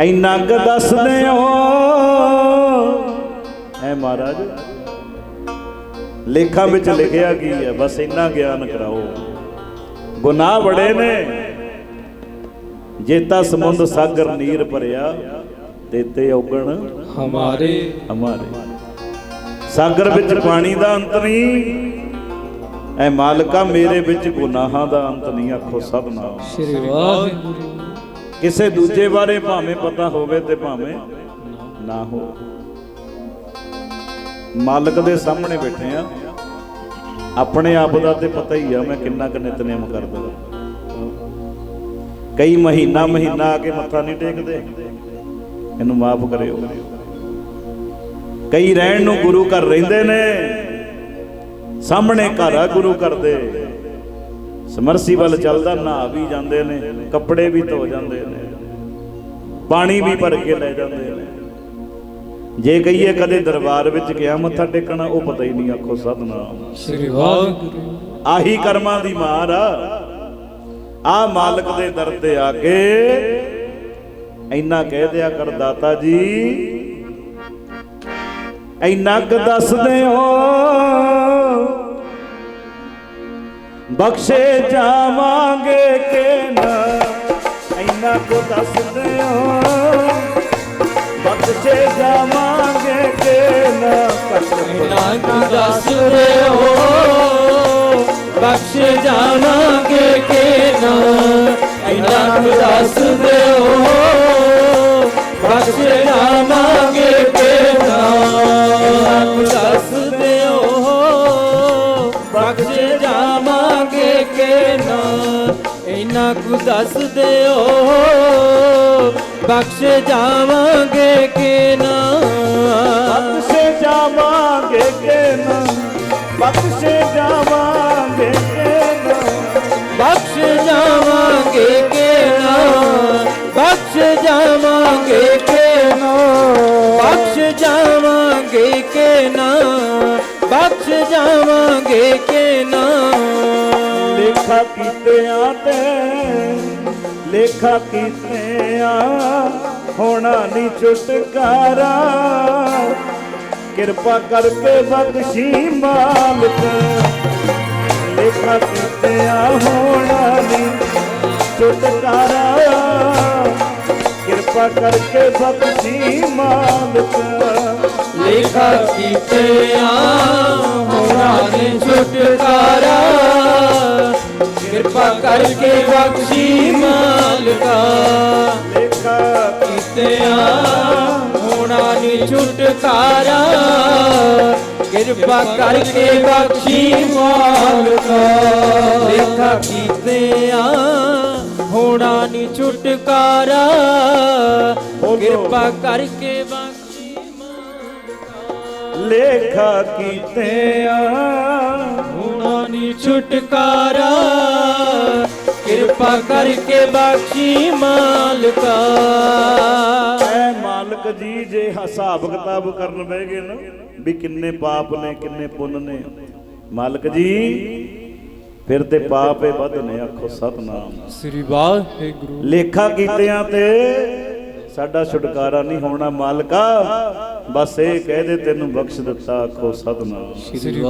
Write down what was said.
ਇੰਨਾ ਕੁ ਦੱਸਦੇ ਹੋ ਐ ਮਹਾਰਾਜ ਲੇਖਾਂ ਵਿੱਚ ਲਿਖਿਆ ਕੀ ਹੈ? ਬਸ ਇੰਨਾ ਗਿਆਨ ਕਰਾਓ। ਗੁਨਾਹ ਬੜੇ ਨੇ। ਜੇਤਾ ਸਮੁੰਦ ਸਾਗਰ ਨੀਰ ਭਰਿਆ ਤੇਤੇ ਔਗਣ ਹਮਾਰੇ। ਹਮਾਰੇ। ਸਾਗਰ ਵਿੱਚ ਪਾਣੀ ਦਾ ਅੰਤ ਨਹੀਂ। ਐ ਮਾਲਕਾ ਮੇਰੇ ਵਿੱਚ ਗੁਨਾਹਾਂ ਦਾ ਅੰਤ ਨਹੀਂ। ਆਖੋ ਸਭਨਾ ਸ੍ਰੀ ਵਾਹਿਗੁਰੂ। ਕਿਸੇ ਦੂਜੇ ਬਾਰੇ ਭਾਵੇਂ ਪਤਾ ਹੋਵੇ ਤੇ ਭਾਵੇਂ ਨਾ ਹੋ। ਮਾਲਕ ਦੇ ਸਾਹਮਣੇ ਬੈਠੇ ਆ। ਆਪਣੇ ਆਪ ਦਾ ਤੇ ਪਤਾ ਹੀ ਆ ਮੈਂ ਕਿੰਨਾ ਕੁ ਨਿਤਨੇਮ ਕਰਦਾ। ਕਈ ਮਹੀਨਾ ਮਹੀਨਾ ਆ ਕੇ ਮੱਥਾ ਨਹੀਂ ਟੇਕਦੇ। ਇਹਨੂੰ ਮਾਫ ਕਰਿਓ। ਕਈ ਰਹਿਣ ਨੂੰ ਗੁਰੂ ਘਰ ਰਹਿੰਦੇ ਨੇ। ਸਾਹਮਣੇ ਘਰ ਆ ਗੁਰੂ ਘਰ ਦੇ। ਸਮਰਸੀ ਵੱਲ ਚੱਲਦਾ ਨਹਾ ਵੀ ਜਾਂਦੇ ਨੇ ਕੱਪੜੇ ਵੀ ਧੋ ਜਾਂਦੇ ਨੇ ਪਾਣੀ ਵੀ ਭਰ ਕੇ ਲੈ ਜਾਂਦੇ ਨੇ। ਜੇ ਕਹੀਏ ਕਦੇ ਦਰਬਾਰ ਵਿੱਚ ਗਿਆ ਮੱਥਾ ਟੇਕਣਾ ਉਹ ਪਤਾ ਹੀ ਨਹੀਂ ਆਖੋ ਸਤਨਾਮ। ਸ੍ਰੀ ਵਾਹਿਗੁਰੂ। ਆਹੀ ਕਰਮਾਂ ਦੀ ਮਾਰ ਆ। ਆ ਮਾਲਕ ਦੇ ਦਰ ਤੇ ਆ ਕੇ ਇੰਨਾ ਕਹਿ ਦਿਆ ਕਰ ਦਾਤਾ ਜੀ। ਇੰਨਾ ਕੁ ਦੱਸਦੇ ਹੋ ਬਖਸ਼ੇ ਜਾਵਾਂਗੇ ਕਿ ਨਾ? ਇੰਨਾ ਕੁ ਦੱਸਦੇ ਹੋ ਬਖਸ਼ੇ ਜਾਵਾਂਗੇ ਕਿ ਨਾ? ਨਾ ਤੂੰ ਦੱਸਦੇ ਹੋ ਬਖਸ਼ੇ ਜਾਵਾਂਗੇ ਕਿ ਇੰਨਾ ਕੁ ਦੱਸਦੇ ਹੋ ਬਖਸ਼ ਜਾਵਾਂਗੇ ਕਿ ਨਾ। ਬਖਸ਼ੇ ਜਾਵਾਂਗੇ ਕਿ ਨਾ। ਬਖਸ਼ੇ ਜਾਵਾਂਗੇ ਕਿ ਨਾ। ਬਖਸ਼ ਜਾਵਾਂਗੇ ਕਿ ਨਾ। ਬਖਸ਼ ਜਾਵਾਂਗੇ ਕਿ ਨਾ। ਬਖਸ਼ ਜਾਵਾਂਗੇ ਕਿ ਨਾ। ਬਖਸ਼ ਜਾਵਾਂਗੇ ਕਿ ਨਾ। ਲੇਖਾ ਕੀਤਿਆਂ ਤੇ, ਲੇਖਾ ਕੀਤਿਆਂ ਹੋਣਾ ਨਹੀਂ ਛੁਟਕਾਰਾ। ਕਿਰਪਾ ਕਰਕੇ ਬਖਸ਼ੀ ਮਾਲਕ, ਲੇਖਾ ਕੀਤਿਆਂ ਹੋਣਾ ਨਹੀਂ ਛੁਟਕਾਰਾ। ਕਿਰਪਾ ਕਰਕੇ ਬਖਸ਼ੀ ਮਾਲਕ, ਲੇਖਾ ਕੀਤਿਆਂ ਹੋਣਾ ਨੇ ਛੁਟਕਾਰਾ। ਕਿਰਪਾ ਕਰਕੇ ਬਖਸ਼ੀ ਮਾਲਕਾ ਲੇਖਾ ਕੀਤਿਆਂ ਹੋਣਾ ਨੀ ਛੁਟਕਾਰਾ ਕਿਰਪਾ ਕਰਕੇ ਬਖਸ਼ੀ ਮਾਲਕਾ ਲੇਖਾ ਕੀਤਿਆਂ ਹੋਣਾ ਨੀ ਛੁਟਕਾਰਾ ਕਿਰਪਾ ਕਰਕੇ ਬਖਸ਼ੀ ਮਾਲਕਾ ਲੇਖਾ ਕੀਤਿਆਂ ਹੋਣਾ ਨੀ ਛੁਟਕਾਰਾ ਕਰਕੇ ਬਖਸ਼ੀ ਮਾਲਕਾ। ਐ ਮਾਲਕ ਜੀ ਜੇ ਹਿਸਾਬ ਕਿਤਾਬ ਕਰਨ ਬਹਿ ਗਏ ਨਾ ਵੀ ਕਿੰਨੇ ਪਾਪ ਨੇ ਕਿੰਨੇ ਪੁੰਨ ਨੇ। ਮਾਲਕ ਜੀ ਫਿਰ ਤੇ ਪਾਪ ਹੀ ਵੱਧ ਨੇ ਆਖੋ ਸਤਨਾਮ। ਸ੍ਰੀ ਵਾਹਿਗੁਰੂ। ਲੇਖਾ ਕੀਤਿਆਂ ਤੇ ਸਾਡਾ ਛੁਟਕਾਰਾ ਨਹੀਂ ਹੋਣਾ ਮਾਲਕਾ ਬਸ ਇਹ ਕਹਿ ਦੇ ਤੈਨੂੰ ਬਖਸ਼ ਦਿੱਤਾ ਆਖੋ ਸਤਨਾਮ। ਸ੍ਰੀ